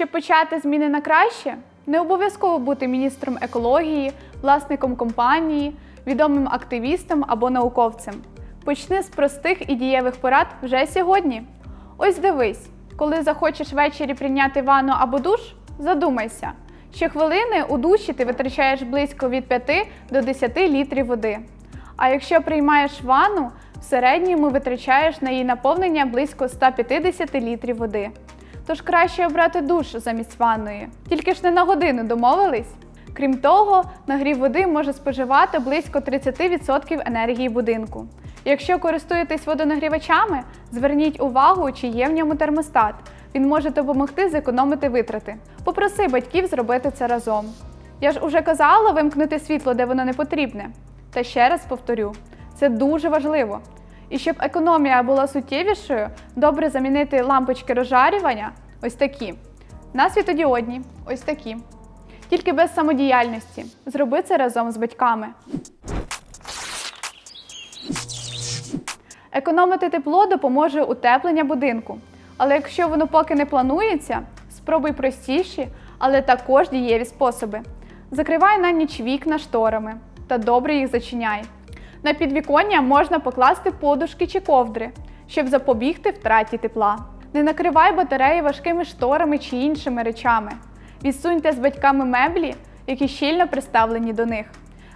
Щоб почати зміни на краще, не обов'язково бути міністром екології, власником компанії, відомим активістом або науковцем. Почни з простих і дієвих порад вже сьогодні. Ось дивись, коли захочеш ввечері прийняти ванну або душ, задумайся. Щохвилини у душі ти витрачаєш близько від 5 до 10 літрів води. А якщо приймаєш ванну, в середньому витрачаєш на її наповнення близько 150 літрів води. Тож краще обрати душ замість ванної. Тільки ж не на годину домовились. Крім того, нагрів води може споживати близько 30% енергії будинку. Якщо користуєтесь водонагрівачами, зверніть увагу, чи є в ньому термостат. Він може допомогти зекономити витрати. Попроси батьків зробити це разом. Я ж уже казала вимкнути світло, де воно не потрібне. Та ще раз повторю: це дуже важливо. І щоб економія була суттєвішою, добре замінити лампочки розжарювання ось такі. На світодіодні ось такі. Тільки без самодіяльності. Зроби це разом з батьками. Економити тепло допоможе утеплення будинку. Але якщо воно поки не планується, спробуй простіші, але також дієві способи. Закривай на ніч вікна шторами та добре їх зачиняй. На підвіконня можна покласти подушки чи ковдри, щоб запобігти втраті тепла. Не накривай батареї важкими шторами чи іншими речами. Відсуньте з батьками меблі, які щільно приставлені до них.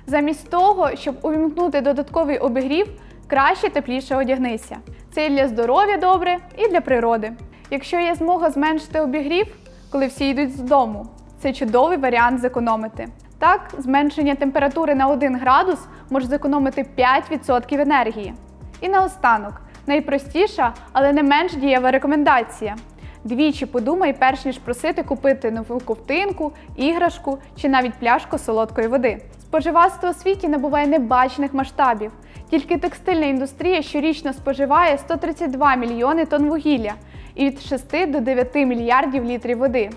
Замість того, щоб увімкнути додатковий обігрів, краще тепліше одягнися. Це і для здоров'я добре, і для природи. Якщо є змога зменшити обігрів, коли всі йдуть з дому, це чудовий варіант зекономити. Так, зменшення температури на 1 градус може зекономити 5% енергії. І наостанок, найпростіша, але не менш дієва рекомендація. Двічі подумай, перш ніж просити купити нову ковтинку, іграшку чи навіть пляшку солодкої води. Споживацтво у світі набуває небачених масштабів. Тільки текстильна індустрія щорічно споживає 132 мільйони тонн вугілля і від 6 до 9 мільярдів літрів води.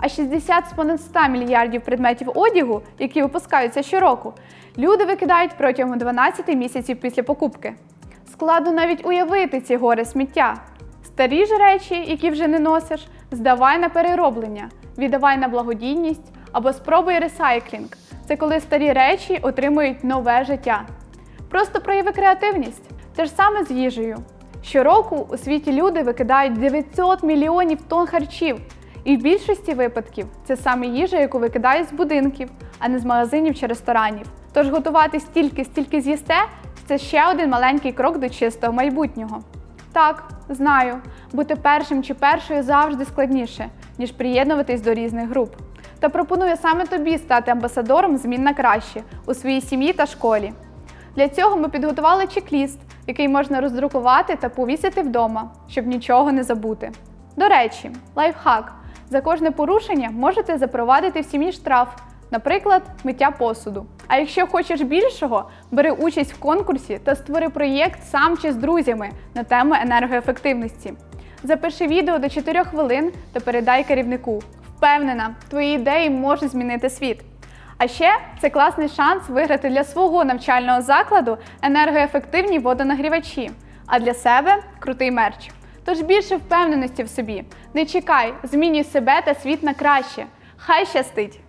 А 60 з понад 100 мільярдів предметів одягу, які випускаються щороку, люди викидають протягом 12 місяців після покупки. Складно навіть уявити ці гори сміття. Старі ж речі, які вже не носиш, здавай на перероблення, віддавай на благодійність або спробуй ресайклінг. Це коли старі речі отримують нове життя. Просто прояви креативність. Те ж саме з їжею. Щороку у світі люди викидають 900 мільйонів тонн харчів. І в більшості випадків це саме їжа, яку викидають з будинків, а не з магазинів чи ресторанів. Тож готувати стільки, стільки з'їсте це ще один маленький крок до чистого майбутнього. Так, знаю, бути першим чи першою завжди складніше, ніж приєднуватись до різних груп. Та пропоную саме тобі стати амбасадором змін на краще у своїй сім'ї та школі. Для цього ми підготували чек-ліст, який можна роздрукувати та повісити вдома, щоб нічого не забути. До речі, лайфхак. За кожне порушення можете запровадити в сім'ї штраф, наприклад, миття посуду. А якщо хочеш більшого, бери участь в конкурсі та створи проєкт сам чи з друзями на тему енергоефективності. Запиши відео до 4 хвилин та передай керівнику. Впевнена, твої ідеї можуть змінити світ. А ще це класний шанс виграти для свого навчального закладу енергоефективні водонагрівачі, а для себе крутий мерч. Тож більше впевненості в собі. Не чекай, змінюй себе та світ на краще. Хай щастить!